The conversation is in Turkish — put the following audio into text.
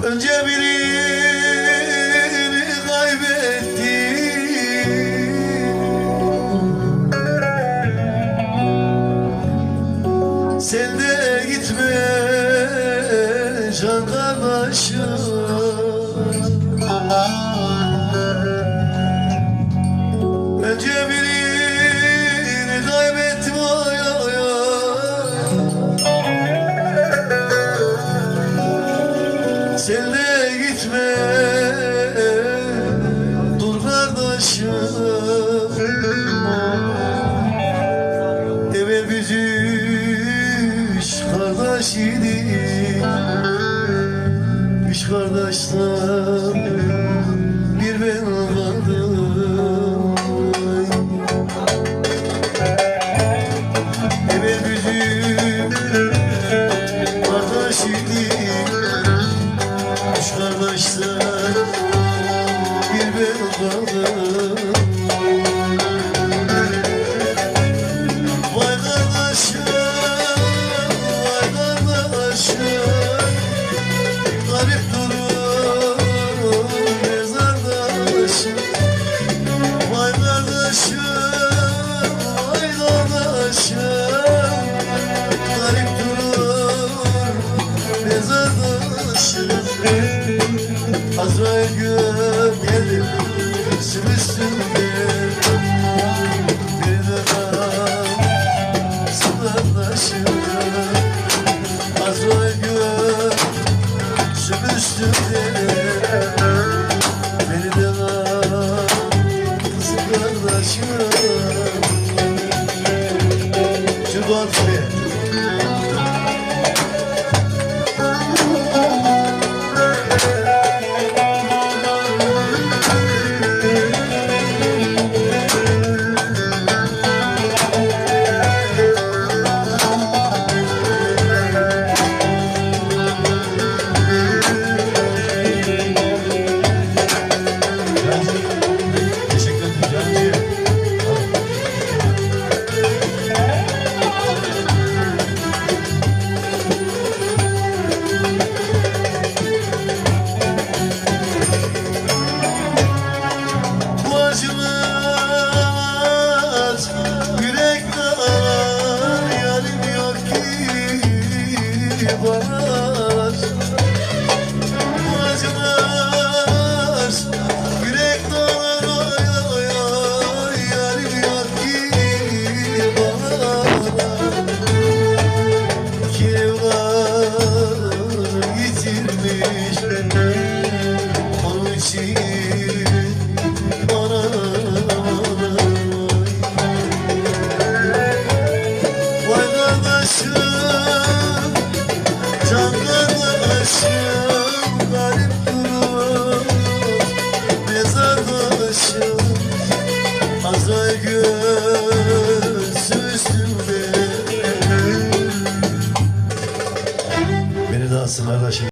Önce birini Sen de gitme can kardeşim. kardeş idi Üç kardeşler bir ben kaldım. Eve bizim kardeş idi Üç kardeşler bir ben kaldım. Şu doğa